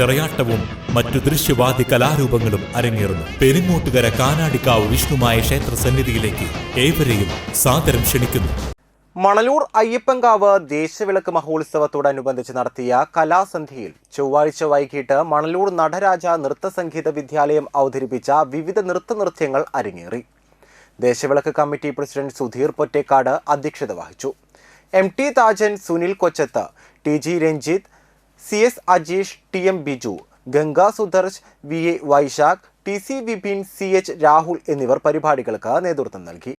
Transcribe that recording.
തിറയാട്ടവും മറ്റു ദൃശ്യവാദി കലാരൂപങ്ങളും അരങ്ങേറുന്നു. പെരിങ്ങോട്ടുകര കാനാടിക്കാവ് വിഷ്ണുമായ ക്ഷേത്ര സന്നിധിയിലേക്ക് ഏവരെയും സാദരം ക്ഷണിക്കുന്നു. മണലൂർ അയ്യപ്പൻകാവ് ദേശവിളക്ക് മഹോത്സവത്തോടനുബന്ധിച്ച് നടത്തിയ കലാസന്ധിയിൽ ചൊവ്വാഴ്ച വൈകിട്ട് മണലൂർ നടരാജ നൃത്ത സംഗീത വിദ്യാലയം അവതരിപ്പിച്ച വിവിധ നൃത്ത നൃത്തനൃത്യങ്ങൾ അരങ്ങേറി. ദേശവിളക്ക് കമ്മിറ്റി പ്രസിഡന്റ് സുധീർ പൊറ്റേക്കാട് അധ്യക്ഷത വഹിച്ചു. M T Thajan Sunil Kochath T G Ranjith C S Ajeesh T M Biju Ganga Sudarsh V A Vaishakh T C Vipin C H Rahul എന്നിവർ പരിപാടികൾക്ക് നേതൃത്വം നൽകി.